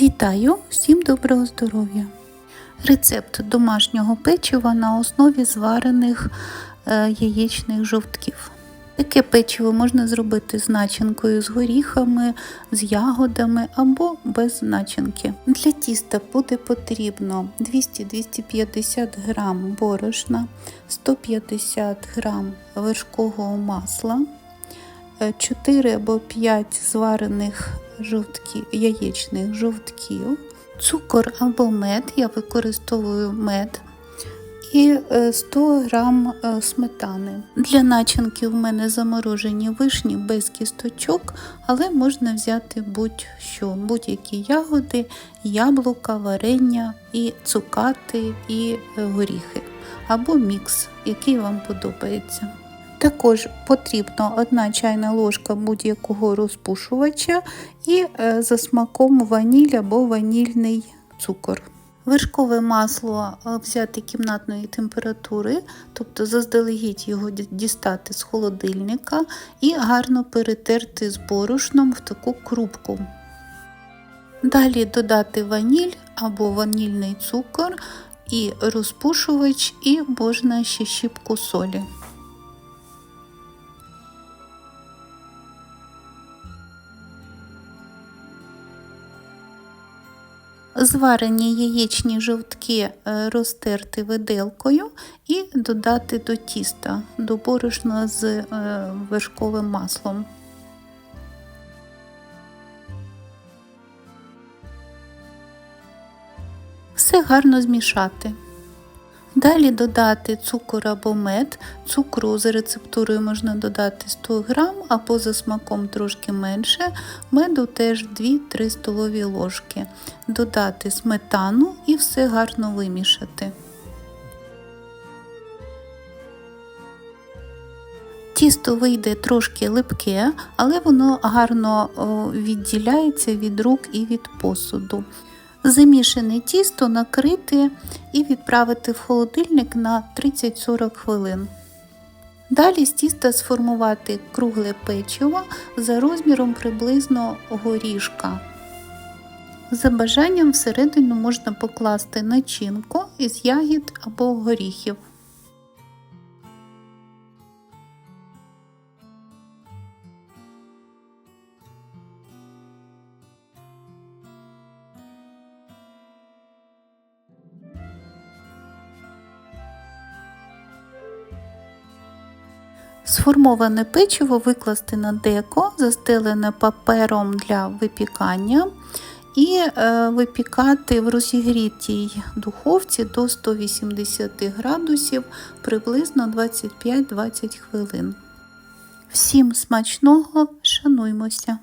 Вітаю! Всім доброго здоров'я! Рецепт домашнього печива на основі зварених е, яєчних жовтків. Таке печиво можна зробити з начинкою, з горіхами, з ягодами або без начинки. Для тіста буде потрібно 200-250 г борошна, 150 г вершкового масла, 4 або 5 зварених жовтків, яєчних жовтків, цукор або мед, я використовую мед. І 100 грам е, сметани. Для начинки в мене заморожені вишні без кісточок, але можна взяти будь-що, будь-які ягоди, яблука, варення, і цукати, і е, горіхи, або мікс, який вам подобається. Також потрібно 1 чайна ложка будь-якого розпушувача і е, за смаком ваніль або ванільний цукор. Вершкове масло взяти кімнатної температури, тобто заздалегідь його дістати з холодильника і гарно перетерти з борошном в таку крупку. Далі додати ваніль або ванільний цукор, і розпушувач, і можна ще щіпку солі. Зварені яєчні жовтки е, розтерти виделкою і додати до тіста, до борошна з е, вершковим маслом. Все гарно змішати. Далі додати цукор або мед. Цукру за рецептурою можна додати 100 г або за смаком трошки менше, меду теж 2-3 столові ложки. Додати сметану і все гарно вимішати. Тісто вийде трошки липке, але воно гарно відділяється від рук і від посуду. Замішане тісто накрити і відправити в холодильник на 30-40 хвилин. Далі з тіста сформувати кругле печиво за розміром приблизно горішка. За бажанням всередину можна покласти начинку із ягід або горіхів. Сформоване печиво викласти на деко, застелене папером для випікання, і е, випікати в розігрітій духовці до 180 градусів приблизно 25-20 хвилин. Всім смачного, шануймося!